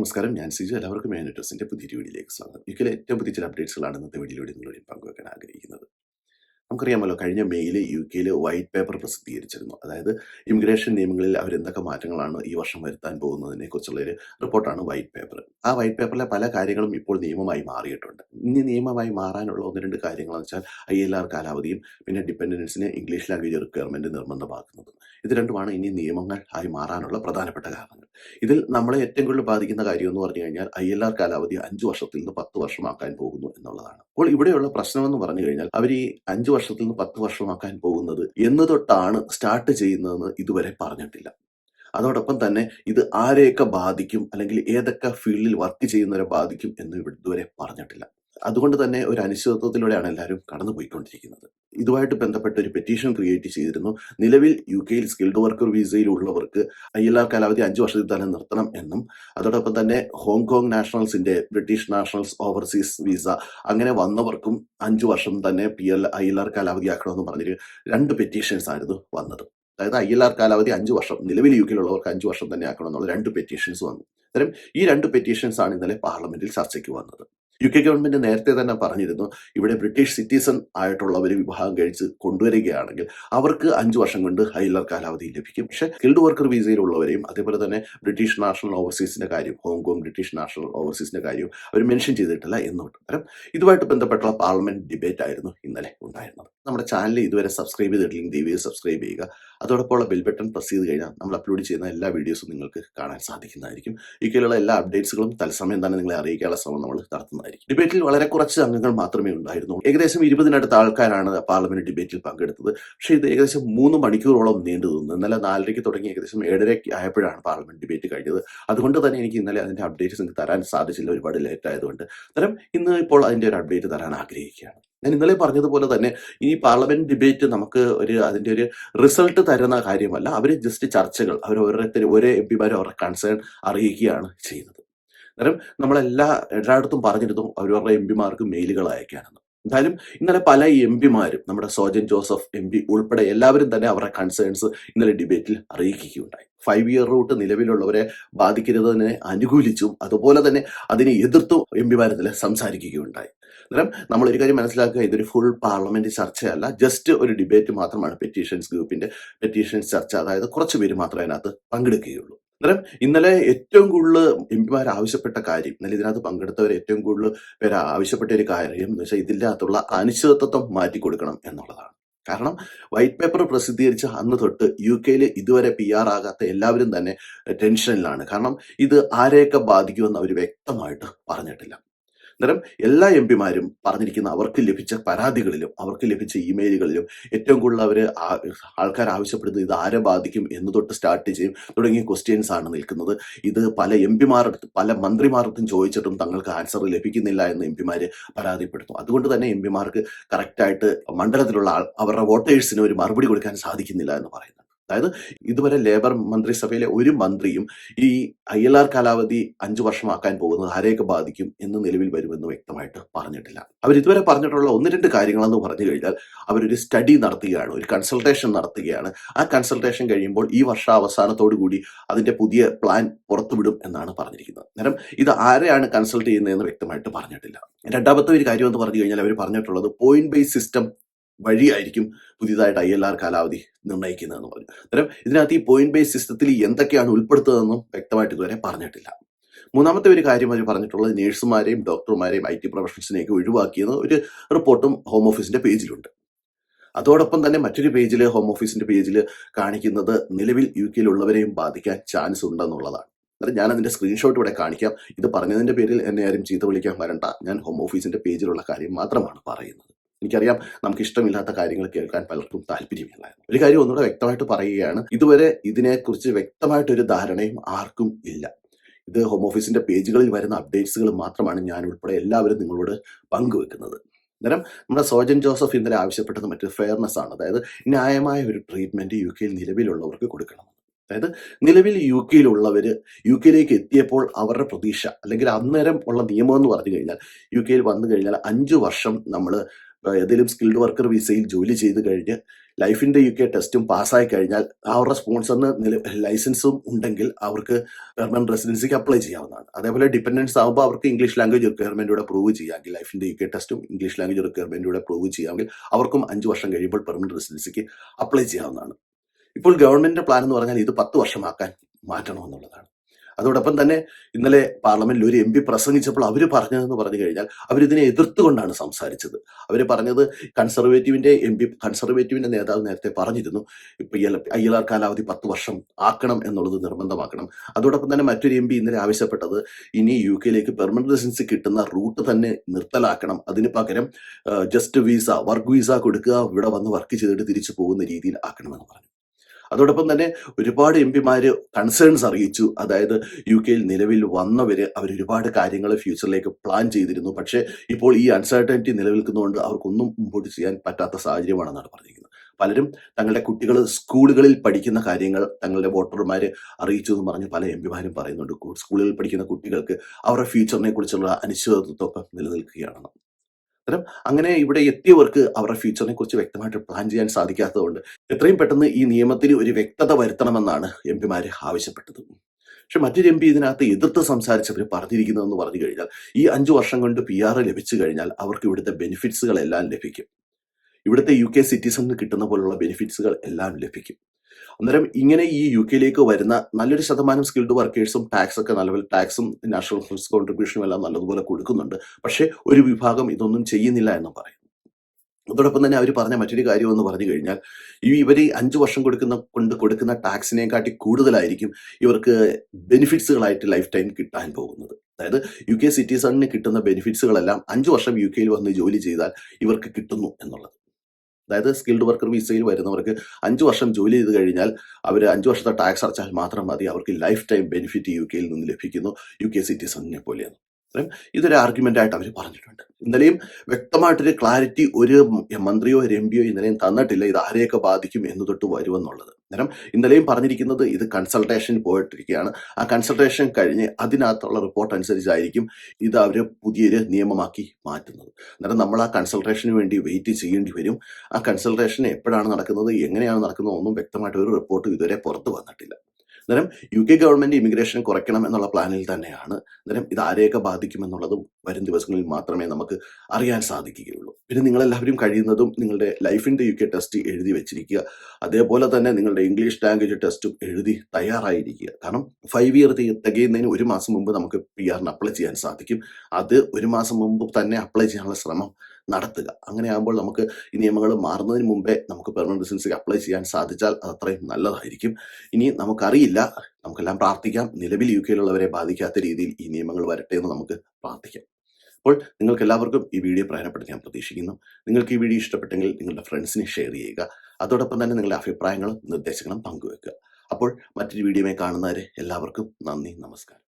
നമസ്കാരം ഞാൻ സിജു. എല്ലാവർക്കും മാനറ്റോസിന്റെ പുതിയ വീഡിയോയിലേക്ക് സ്വാഗതം. യുക്കിലെ ഏറ്റവും പുതിയ ചില അപ്ഡേറ്റ്സുകളാണ് ഇന്നത്തെ വീഡിയോയിലൂടെ നിങ്ങളോട് പങ്കുവെക്കാൻ ആഗ്രഹിക്കുന്നത്. നമുക്കറിയാമല്ലോ കഴിഞ്ഞ മെയ്യിൽ യു കെയിൽ വൈറ്റ് പേപ്പർ പ്രസിദ്ധീകരിച്ചിരുന്നു. അതായത് ഇമിഗ്രേഷൻ നിയമങ്ങളിൽ അവരെന്തൊക്കെ മാറ്റങ്ങളാണ് ഈ വർഷം വരുത്താൻ പോകുന്നതിനെ കുറിച്ചുള്ള ഒരു റിപ്പോർട്ടാണ് വൈറ്റ് പേപ്പർ. ആ വൈറ്റ് പേപ്പറിലെ പല കാര്യങ്ങളും ഇപ്പോൾ നിയമമായി മാറിയിട്ടുണ്ട്. ഇനി നിയമമായി മാറാനുള്ള ഒന്ന് രണ്ട് കാര്യങ്ങളെന്ന് വെച്ചാൽ ഐ എൽ ആർ കാലാവധിയും പിന്നെ ഡിപ്പെൻഡൻസിനെ ഇംഗ്ലീഷ് ലാംഗ്വേജ് റിക്വയർമെന്റ് നിർബന്ധമാക്കുന്നതും. ഇത് രണ്ടുമാണ് ഇനി നിയമങ്ങൾ ആയി മാറാനുള്ള പ്രധാനപ്പെട്ട കാരണങ്ങൾ. ഇതിൽ നമ്മളെ ഏറ്റവും കൂടുതൽ ബാധിക്കുന്ന കാര്യം എന്ന് പറഞ്ഞു കഴിഞ്ഞാൽ ഐ എൽ ആർ കാലാവധി അഞ്ചു വർഷത്തിൽ നിന്ന് പത്ത് വർഷമാക്കാൻ പോകുന്നു എന്നുള്ളതാണ്. അപ്പോൾ ഇവിടെയുള്ള പ്രശ്നം എന്ന് പറഞ്ഞു കഴിഞ്ഞാൽ അവർ ഈ അഞ്ചു വർഷത്തിൽ നിന്ന് പത്ത് വർഷമാക്കാൻ പോകുന്നത് എന്ന് തൊട്ടാണ് സ്റ്റാർട്ട് ചെയ്യുന്നതെന്ന് ഇതുവരെ പറഞ്ഞിട്ടില്ല. അതോടൊപ്പം തന്നെ ഇത് ആരെയൊക്കെ ബാധിക്കും അല്ലെങ്കിൽ ഏതൊക്കെ ഫീൽഡിൽ വർക്ക് ചെയ്യുന്നവരെ ബാധിക്കും എന്ന് ഇതുവരെ പറഞ്ഞിട്ടില്ല. അതുകൊണ്ട് തന്നെ ഒരു അനിശ്ചിതത്വത്തിലൂടെയാണ് എല്ലാവരും കടന്നു പോയിക്കൊണ്ടിരിക്കുന്നത് ഇതുമായിട്ട് ബന്ധപ്പെട്ട ഒരു പെറ്റീഷൻ ക്രിയേറ്റ് ചെയ്തിരുന്നു. നിലവിൽ യു കെയിൽ സ്കിൽഡ് വർക്കർ വിസയിലുള്ളവർക്ക് ഐ എൽ ആർ കാലാവധി അഞ്ചു വർഷത്തിൽ തന്നെ നിർത്തണം എന്നും അതോടൊപ്പം തന്നെ ഹോങ്കോങ് നാഷണൽസിന്റെ ബ്രിട്ടീഷ് നാഷണൽസ് ഓവർസീസ് വിസ അങ്ങനെ വന്നവർക്കും അഞ്ചു വർഷം തന്നെ P L I L R കാലാവധി ആക്കണമെന്ന് പറഞ്ഞൊരു രണ്ട് പെറ്റീഷൻസ് ആയിരുന്നു വന്നത്. അതായത് ഐ എൽ ആർ കാലാവധി അഞ്ചു വർഷം നിലവിൽ യു കെയിലുള്ളവർക്ക് അഞ്ചു വർഷം തന്നെ ആക്കണം എന്നുള്ള രണ്ട് പെറ്റീഷൻസ് വന്നു. അത്തരം ഈ രണ്ട് പെറ്റീഷൻസ് ആണ് ഇന്നലെ പാർലമെന്റിൽ ചർച്ചയ്ക്ക് വന്നത്. യു കെ ഗവൺമെന്റ് നേരത്തെ തന്നെ പറഞ്ഞിരുന്നു ഇവിടെ ബ്രിട്ടീഷ് സിറ്റിസൺ ആയിട്ടുള്ള ഒരു വിഭാഗം കഴിച്ച് കൊണ്ടുവരികയാണെങ്കിൽ അവർക്ക് അഞ്ചു വർഷം കൊണ്ട് ഹൈലർ കാലാവധി ലഭിക്കും. പക്ഷെ സ്കിൽഡ് വർക്കർ വിസയിലുള്ളവരെയും അതേപോലെ തന്നെ ബ്രിട്ടീഷ് നാഷണൽ ഓവർസീസിന്റെ കാര്യം ഹോങ്കോങ് ബ്രിട്ടീഷ് നാഷണൽ ഓവർസീസിന്റെ കാര്യം അവർ മെൻഷൻ ചെയ്തിട്ടില്ല എന്നുണ്ട്. കാരണം ഇതുമായിട്ട് ബന്ധപ്പെട്ടുള്ള പാർലമെന്റ് ഡിബേറ്റ് ആയിരുന്നു ഇന്നലെ ഉണ്ടായിരുന്നത്. നമ്മുടെ ചാനൽ ഇതുവരെ സബ്സ്ക്രൈബ് ചെയ്തിട്ടില്ലെങ്കിൽ ദയവ് സബ്സ്ക്രൈബ് ചെയ്യുക. അതോടൊപ്പം ബെൽ ബട്ടൺ പ്രസ് ചെയ്ത് കഴിഞ്ഞാൽ നമ്മൾ അപ്ലോഡ് ചെയ്യുന്ന എല്ലാ വീഡിയോസും നിങ്ങൾക്ക് കാണാൻ സാധിക്കുന്നതായിരിക്കും. ഇക്കയിലുള്ള എല്ലാ അപ്ഡേറ്റ്സുകളും തത്സമയം തന്നെ നിങ്ങളെ അറിയിക്കാനുള്ള ശ്രമം നമ്മൾ നടത്തുന്നതായിരിക്കും. ഡിബേറ്റിൽ വളരെ കുറച്ച് അംഗങ്ങൾ മാത്രമേ ഉണ്ടായിരുന്നു ഏകദേശം ഇരുപതിനടുത്ത ആൾക്കാരാണ് പാർലമെന്റ് ഡിബേറ്റിൽ പങ്കെടുത്തത്. പക്ഷേ ഇത് ഏകദേശം മൂന്ന് മണിക്കൂറോളം നീണ്ടു നിന്നു. ഇന്നലെ നാലരയ്ക്ക് തുടങ്ങി ഏകദേശം ഏഴരയ്ക്ക് ആയപ്പോഴാണ് പാർലമെന്റ് ഡിബേറ്റ് കഴിഞ്ഞത്. അതുകൊണ്ട് തന്നെ എനിക്ക് ഇന്നലെ അതിന്റെ അപ്ഡേറ്റ്സ് നിങ്ങൾക്ക് തരാൻ സാധിച്ചില്ല. ഒരുപാട് ലേറ്റ് ആയതുകൊണ്ട്. അന്നേരം ഇന്ന് ഇപ്പോൾ അതിന്റെ ഒരു അപ്ഡേറ്റ് തരാൻ ആഗ്രഹിക്കുകയാണ്. ഞാൻ ഇന്നലെ പറഞ്ഞതുപോലെ തന്നെ ഈ പാർലമെന്റ് ഡിബേറ്റ് നമുക്ക് ഒരു അതിന്റെ ഒരു റിസൾട്ട് തരുന്ന കാര്യമല്ല. അവർ ജസ്റ്റ് ചർച്ചകൾ അവർ ഓരോരുത്തരും ഒരേ എം അവരുടെ കൺസേൺ അറിയിക്കുകയാണ് ചെയ്യുന്നത്. അന്നേരം നമ്മളെല്ലാ എല്ലായിടത്തും പറഞ്ഞിരുന്നു അവരവരുടെ എം പിമാർക്ക് മെയിലുകൾ അയക്കാനെന്ന്. എന്തായാലും ഇന്നലെ പല എം പിമാരും നമ്മുടെ സോജൻ ജോസഫ് എം പി ഉൾപ്പെടെ എല്ലാവരും തന്നെ അവരുടെ കൺസേൺസ് ഇന്നലെ ഡിബേറ്റിൽ അറിയിക്കുകയുണ്ടായി. ഫൈവ് ഇയർ റൂട്ട് നിലവിലുള്ളവരെ ബാധിക്കരുതെന്ന് അനുകൂലിച്ചും അതുപോലെ തന്നെ അതിനെ എതിർത്തും എം പിമാർ ഇന്നലെ സംസാരിക്കുകയുണ്ടായി. അന്നേരം നമ്മൾ ഒരു കാര്യം മനസ്സിലാക്കുക ഇതൊരു ഫുൾ പാർലമെന്റ് ചർച്ചയല്ല ജസ്റ്റ് ഒരു ഡിബേറ്റ് മാത്രമാണ് പെറ്റീഷൻസ് ഗ്രൂപ്പിന്റെ പെറ്റീഷൻസ് ചർച്ച. അതായത് കുറച്ച് പേര് മാത്രമേ അതിനകത്ത് പങ്കെടുക്കുകയുള്ളൂ. അന്നേരം ഇന്നലെ ഏറ്റവും കൂടുതൽ എം പിമാർ ആവശ്യപ്പെട്ട കാര്യം ഇന്നലെ ഇതിനകത്ത് പങ്കെടുത്തവർ ഏറ്റവും കൂടുതൽ പേര് ആവശ്യപ്പെട്ട ഒരു കാര്യം എന്ന് വെച്ചാൽ ഇതിന്റെ അനിശ്ചിതത്വം മാറ്റി കൊടുക്കണം എന്നുള്ളതാണ്. കാരണം വൈറ്റ് പേപ്പർ പ്രസിദ്ധീകരിച്ച അന്ന് തൊട്ട് യു കെയിൽ ഇതുവരെ പി ആർ ആകാത്ത എല്ലാവരും തന്നെ ടെൻഷനിലാണ്. കാരണം ഇത് ആരെയൊക്കെ ബാധിക്കുമെന്ന് അവർ വ്യക്തമായിട്ട് പറഞ്ഞിട്ടില്ല. അന്നേരം എല്ലാ എം പിമാരും പറഞ്ഞിരിക്കുന്ന അവർക്ക് ലഭിച്ച പരാതികളിലും അവർക്ക് ലഭിച്ച ഇമെയിലുകളിലും ഏറ്റവും കൂടുതൽ അവർ ആൾക്കാർ ആവശ്യപ്പെടുന്നത് ഇത് ആരെ ബാധിക്കും എന്ന് തൊട്ട് സ്റ്റാർട്ട് ചെയ്യും തുടങ്ങിയ ക്വസ്റ്റ്യൻസ് ആണ് നിൽക്കുന്നത്. ഇത് പല എം പിമാരുടെ പല മന്ത്രിമാർക്കും ചോദിച്ചിട്ടും തങ്ങൾക്ക് ആൻസർ ലഭിക്കുന്നില്ല എന്ന് എം പിമാർ പരാതിപ്പെടുന്നു. അതുകൊണ്ട് തന്നെ എം പിമാർക്ക് കറക്റ്റായിട്ട് മണ്ഡലത്തിലുള്ള അവരുടെ വോട്ടേഴ്സിന് ഒരു മറുപടി കൊടുക്കാൻ സാധിക്കുന്നില്ല എന്ന് പറയുന്നത് അതായത് ഇതുവരെ ലേബർ മന്ത്രിസഭയിലെ ഒരു മന്ത്രിയും ഈ ഐ എൽ ആർ കാലാവധി അഞ്ചു വർഷമാക്കാൻ പോകുന്നത് ആരെയൊക്കെ ബാധിക്കും എന്ന് നിലവിൽ വരുമെന്ന് വ്യക്തമായിട്ട് പറഞ്ഞിട്ടില്ല. അവർ ഇതുവരെ പറഞ്ഞിട്ടുള്ള ഒന്ന് രണ്ട് കാര്യങ്ങളെന്ന് പറഞ്ഞു കഴിഞ്ഞാൽ അവരൊരു സ്റ്റഡി നടത്തുകയാണ് ഒരു കൺസൾട്ടേഷൻ നടത്തുകയാണ്. ആ കൺസൾട്ടേഷൻ കഴിയുമ്പോൾ ഈ വർഷാവസാനത്തോടു കൂടി അതിന്റെ പുതിയ പ്ലാൻ പുറത്തുവിടും എന്നാണ് പറഞ്ഞിരിക്കുന്നത്. അന്നേരം ഇത് ആരെയാണ് കൺസൾട്ട് ചെയ്യുന്നതെന്ന് വ്യക്തമായിട്ട് പറഞ്ഞിട്ടില്ല. രണ്ടാമത്തെ ഒരു കാര്യം എന്ന് പറഞ്ഞു കഴിഞ്ഞാൽ അവർ പറഞ്ഞിട്ടുള്ളത് പോയിന്റ് ബേസ് സിസ്റ്റം വഴിയായിരിക്കും പുതിയതായിട്ട് ഐ എൽ ആർ കാലാവധി നിർണയിക്കുന്നതെന്ന് പറഞ്ഞു. അന്നേരം ഇതിനകത്ത് ഈ പോയിന്റ് ബേസ് സിസ്റ്റത്തിൽ എന്തൊക്കെയാണ് ഉൾപ്പെടുത്തുന്നതെന്നും വ്യക്തമായിട്ട് ഇതുവരെ പറഞ്ഞിട്ടില്ല. മൂന്നാമത്തെ ഒരു കാര്യം അവർ പറഞ്ഞിട്ടുള്ളത് നേഴ്സുമാരെയും ഡോക്ടർമാരെയും ഐ ടി പ്രൊഫഷണൽസിനെയൊക്കെ ഒഴിവാക്കിയെന്ന് ഒരു റിപ്പോർട്ടും ഹോം ഓഫീസിന്റെ പേജിലുണ്ട്. അതോടൊപ്പം തന്നെ മറ്റൊരു പേജിൽ ഹോം ഓഫീസിന്റെ പേജിൽ കാണിക്കുന്നത് നിലവിൽ യു കെയിലുള്ളവരെയും ബാധിക്കാൻ ചാൻസ് ഉണ്ടെന്നുള്ളതാണ്. അന്നേരം ഞാൻ അതിന്റെ സ്ക്രീൻഷോട്ട് ഇവിടെ കാണിക്കാം. ഇത് പറഞ്ഞതിന്റെ പേരിൽ എന്നെ ആരും ചീത്ത വിളിക്കാൻ വരണ്ട. ഞാൻ ഹോം ഓഫീസിന്റെ പേജിലുള്ള കാര്യം മാത്രമാണ് പറയുന്നത്. എനിക്കറിയാം നമുക്ക് ഇഷ്ടമില്ലാത്ത കാര്യങ്ങൾ കേൾക്കാൻ പലർക്കും താല്പര്യമില്ല. ഒരു കാര്യം ഒന്നുകൂടെ വ്യക്തമായിട്ട് പറയുകയാണ്. ഇതുവരെ ഇതിനെക്കുറിച്ച് വ്യക്തമായിട്ടൊരു ധാരണയും ആർക്കും ഇല്ല. ഇത് ഹോം ഓഫീസിന്റെ പേജുകളിൽ വരുന്ന അപ്ഡേറ്റ്സുകൾ മാത്രമാണ് ഞാൻ ഉൾപ്പെടെ എല്ലാവരും നിങ്ങളോട് പങ്കുവെക്കുന്നത്. അന്നേരം നമ്മുടെ സോജൻ ജോസഫ് ഇന്നലെ ആവശ്യപ്പെട്ടത് മറ്റൊരു ഫെയർനെസ് ആണ്. അതായത് ന്യായമായ ഒരു ട്രീറ്റ്മെന്റ് യു കെയിൽ നിലവിലുള്ളവർക്ക് കൊടുക്കണം. അതായത് നിലവിൽ യു കെയിലുള്ളവർ യു കെയിലേക്ക് എത്തിയപ്പോൾ അവരുടെ പ്രതീക്ഷ അല്ലെങ്കിൽ അന്നേരം ഉള്ള നിയമം എന്ന് പറഞ്ഞു കഴിഞ്ഞാൽ യു കെയിൽ വന്നു കഴിഞ്ഞാൽ അഞ്ചു വർഷം നമ്മൾ ഏതെങ്കിലും സ്കിൽഡ് വർക്കർ വിസയിൽ ജോലി ചെയ്ത് കഴിഞ്ഞ് life in the U K ടെസ്റ്റും പാസ്സായി കഴിഞ്ഞാൽ അവരുടെ സ്പോൺസറിന് ലൈസൻസും ഉണ്ടെങ്കിൽ അവർക്ക് പെർമനന്റ് റെസിഡൻസിക്ക് അപ്ലൈ ചെയ്യാവുന്നതാണ്. അതേപോലെ ഡിപെൻഡൻസ് ആകുമ്പോൾ അവർക്ക് ഇംഗ്ലീഷ് ലാംഗ്വേജ് റിക്വയർമെന്റൂടെ prove ചെയ്യാമെങ്കിൽ life in the U K ടെസ്റ്റും ഇംഗ്ലീഷ് ലാംഗ്വേജ് റിക്വയർമെന്റൂടെ പ്രൂവ് ചെയ്യാമെങ്കിൽ അവർക്കും അഞ്ച് വർഷം കഴിയുമ്പോൾ പെർമനന്റ് റെസിഡൻസിക്ക് അപ്ലൈ ചെയ്യാവുന്നതാണ്. ഇപ്പോൾ ഗവൺമെന്റിന്റെ പ്ലാൻ എന്ന് പറഞ്ഞാൽ ഇത് പത്ത് വർഷമാക്കാൻ മാറ്റണമെന്നുള്ളതാണ്. അതോടൊപ്പം തന്നെ ഇന്നലെ പാർലമെന്റിൽ ഒരു എം പി പ്രസംഗിച്ചപ്പോൾ അവർ പറഞ്ഞതെന്ന് പറഞ്ഞു കഴിഞ്ഞാൽ അവരിതിനെ എതിർത്തുകൊണ്ടാണ് സംസാരിച്ചത്. അവർ പറഞ്ഞത് കൺസർവേറ്റീവിന്റെ എം പി കൺസർവേറ്റീവിന്റെ നേതാവ് നേരത്തെ പറഞ്ഞിരുന്നു. ഇപ്പൊ ഐ എൽ ആർ കാലാവധി പത്ത് വർഷം ആക്കണം എന്നുള്ളത് നിർബന്ധമാക്കണം. അതോടൊപ്പം തന്നെ മറ്റൊരു എം പി ഇന്നലെ ആവശ്യപ്പെട്ടത് ഇനി യു കെയിലേക്ക് പെർമനന്റ് റെസിഡൻസി കിട്ടുന്ന റൂട്ട് തന്നെ നിർത്തലാക്കണം. അതിന് പകരം ജസ്റ്റ് വീസ വർക്ക് വീസ കൊടുക്കുക ഇവിടെ വന്ന് വർക്ക് ചെയ്തിട്ട് തിരിച്ചു പോകുന്ന രീതിയിൽ ആക്കണമെന്ന് പറഞ്ഞു. അതോടൊപ്പം തന്നെ ഒരുപാട് എം പിമാര് കൺസേൺസ് അറിയിച്ചു. അതായത് യു കെയിൽ നിലവിൽ വന്നവര് അവർ ഒരുപാട് കാര്യങ്ങൾ ഫ്യൂച്ചറിലേക്ക് പ്ലാൻ ചെയ്തിരുന്നു. പക്ഷേ ഇപ്പോൾ ഈ അൺസർട്ടനിറ്റി നിലനിൽക്കുന്നതുകൊണ്ട് അവർക്കൊന്നും മുമ്പോട്ട് ചെയ്യാൻ പറ്റാത്ത സാഹചര്യമാണെന്നാണ് പറഞ്ഞിരിക്കുന്നത്. പലരും തങ്ങളുടെ കുട്ടികൾ സ്കൂളുകളിൽ പഠിക്കുന്ന കാര്യങ്ങൾ തങ്ങളുടെ വോട്ടർമാർ അറിയിച്ചു എന്ന് പറഞ്ഞ് പല എം പിമാരും പറയുന്നുണ്ട്. സ്കൂളുകളിൽ പഠിക്കുന്ന കുട്ടികൾക്ക് അവരുടെ ഫ്യൂച്ചറിനെ കുറിച്ചുള്ള അനിശ്ചിതത്വം നിലനിൽക്കുകയാണെന്ന്. അത്തരം അങ്ങനെ ഇവിടെ എത്തിയവർക്ക് അവരുടെ ഫ്യൂച്ചറിനെ കുറിച്ച് വ്യക്തമായിട്ട് പ്ലാൻ ചെയ്യാൻ സാധിക്കാത്തതുകൊണ്ട് എത്രയും പെട്ടെന്ന് ഈ നിയമത്തിൽ ഒരു വ്യക്തത വരുത്തണമെന്നാണ് എം പിമാര് ആവശ്യപ്പെട്ടത്. പക്ഷെ മറ്റൊരു എം പി ഇതിനകത്ത് എതിർത്ത് സംസാരിച്ചവർ പറഞ്ഞിരിക്കുന്നതെന്ന് പറഞ്ഞു കഴിഞ്ഞാൽ ഈ അഞ്ചു വർഷം കൊണ്ട് പി ആർ ലഭിച്ചു കഴിഞ്ഞാൽ അവർക്ക് ഇവിടുത്തെ ബെനിഫിറ്റ്സുകളെല്ലാം ലഭിക്കും. ഇവിടുത്തെ യു കെ സിറ്റിസണിന് കിട്ടുന്ന പോലുള്ള ബെനിഫിറ്റ്സുകൾ എല്ലാം ലഭിക്കും. അന്നേരം ഇങ്ങനെ ഈ യു കെയിലേക്ക് വരുന്ന നല്ലൊരു ശതമാനം സ്കിൽഡ് വർക്കേഴ്സും ടാക്സ് ഒക്കെ നല്ലപോലെ ടാക്സും നാഷണൽ ഹെൽത്ത് കോൺട്രിബ്യൂഷനും എല്ലാം നല്ലതുപോലെ കൊടുക്കുന്നുണ്ട്. പക്ഷേ ഒരു വിഭാഗം ഇതൊന്നും ചെയ്യുന്നില്ല എന്ന് പറയും. അതോടൊപ്പം തന്നെ അവർ പറഞ്ഞ മറ്റൊരു കാര്യം എന്ന് പറഞ്ഞു കഴിഞ്ഞാൽ ഈ ഇവർ അഞ്ചു വർഷം കൊടുക്കുന്ന കൊണ്ട് കൊടുക്കുന്ന ടാക്സിനെക്കാട്ടി കൂടുതലായിരിക്കും ഇവർക്ക് ബെനിഫിറ്റ്സുകളായിട്ട് ലൈഫ് ടൈം കിട്ടാൻ പോകുന്നത്. അതായത് യു കെ സിറ്റിസണിന് കിട്ടുന്ന ബെനിഫിറ്റ്സുകളെല്ലാം അഞ്ചു വർഷം യു കെയിൽ വന്ന് ജോലി ചെയ്താൽ ഇവർക്ക് കിട്ടുന്നു എന്നുള്ളത്. അതായത് സ്കിൽഡ് വർക്കർ വിസയിൽ വരുന്നവർക്ക് അഞ്ച് വർഷം ജോലി ചെയ്ത് കഴിഞ്ഞാൽ അവർ അഞ്ച് വർഷത്തെ ടാക്സ് അടച്ചാൽ മാത്രം മതി. അവർക്ക് ലൈഫ് ടൈം ബെനിഫിറ്റ് യു കെയിൽ നിന്ന് ലഭിക്കുന്നു. യു കെ സിറ്റിസണിനെ പോലെയാണ്. ഇതൊരു ആർഗ്യുമെന്റ് ആയിട്ട് അവർ പറഞ്ഞിട്ടുണ്ട്. ഇന്നലെയും വ്യക്തമായിട്ടൊരു ക്ലാരിറ്റി ഒരു മന്ത്രിയോ ഒരു എം പിയോ ഇന്നലെയും തന്നിട്ടില്ല. ഇത് ആരെയൊക്കെ ബാധിക്കും എന്ന് തൊട്ട് വരുമെന്നുള്ളത്. അന്നേരം ഇന്നലെയും പറഞ്ഞിരിക്കുന്നത് ഇത് കൺസൾട്ടേഷൻ പോയിട്ടിരിക്കുകയാണ്. ആ കൺസൾട്ടേഷൻ കഴിഞ്ഞ് അതിനകത്തുള്ള റിപ്പോർട്ട് അനുസരിച്ചായിരിക്കും ഇത് അവർ പുതിയൊരു നിയമമാക്കി മാറ്റുന്നത്. അന്നേരം നമ്മൾ ആ കൺസൾട്ടേഷന് വേണ്ടി വെയിറ്റ് ചെയ്യേണ്ടി വരും. ആ കൺസൾട്ടേഷൻ എപ്പോഴാണ് നടക്കുന്നത് എങ്ങനെയാണ് നടക്കുന്നത് ഒന്നും വ്യക്തമായിട്ട് ഒരു റിപ്പോർട്ട് ഇതുവരെ പുറത്ത് വന്നിട്ടില്ല. അന്നേരം യു കെ ഗവൺമെന്റ് ഇമിഗ്രേഷൻ കുറയ്ക്കണം എന്നുള്ള പ്ലാനിൽ തന്നെയാണ്. അന്നേരം ഇത് ആരെയൊക്കെ ബാധിക്കുമെന്നുള്ളത് വരും ദിവസങ്ങളിൽ മാത്രമേ നമുക്ക് അറിയാൻ സാധിക്കുകയുള്ളൂ. പിന്നെ നിങ്ങളെല്ലാവരും കഴിയുന്നതും നിങ്ങളുടെ ലൈഫിന്റെ യു കെ ടെസ്റ്റ് എഴുതി വെച്ചിരിക്കുക. അതേപോലെ തന്നെ നിങ്ങളുടെ ഇംഗ്ലീഷ് ലാംഗ്വേജ് ടെസ്റ്റും എഴുതി തയ്യാറായിരിക്കുക. കാരണം ഫൈവ് ഇയർ തികയുന്നതിന് ഒരു മാസം മുമ്പ് നമുക്ക് പി ആറിന് അപ്ലൈ ചെയ്യാൻ സാധിക്കും. അത് ഒരു മാസം മുമ്പ് തന്നെ അപ്ലൈ ചെയ്യാനുള്ള ശ്രമം നടത്തുക. അങ്ങനെയാകുമ്പോൾ നമുക്ക് ഈ നിയമങ്ങൾ മാറുന്നതിന് മുമ്പേ നമുക്ക് പെർമനന്റ് റെസിഡൻസിക്ക് അപ്ലൈ ചെയ്യാൻ സാധിച്ചാൽ അത് അത്രയും നല്ലതായിരിക്കും. ഇനി നമുക്കറിയില്ല. നമുക്കെല്ലാം പ്രാർത്ഥിക്കാം. നിലവിൽ യു കെയിലുള്ളവരെ ബാധിക്കാത്ത രീതിയിൽ ഈ നിയമങ്ങൾ വരട്ടെ എന്ന് നമുക്ക് പ്രാർത്ഥിക്കാം. അപ്പോൾ നിങ്ങൾക്ക് എല്ലാവർക്കും ഈ വീഡിയോ പ്രയോജനപ്പെടുത്തി ഞാൻ പ്രതീക്ഷിക്കുന്നു. നിങ്ങൾക്ക് ഈ വീഡിയോ ഇഷ്ടപ്പെട്ടെങ്കിൽ നിങ്ങളുടെ ഫ്രണ്ട്സിനെ ഷെയർ ചെയ്യുക. അതോടൊപ്പം തന്നെ നിങ്ങളുടെ അഭിപ്രായങ്ങളും നിർദ്ദേശങ്ങളും പങ്കുവെക്കുക. അപ്പോൾ മറ്റൊരു വീഡിയോയെ കാണുന്നവരെ എല്ലാവർക്കും നന്ദി നമസ്കാരം.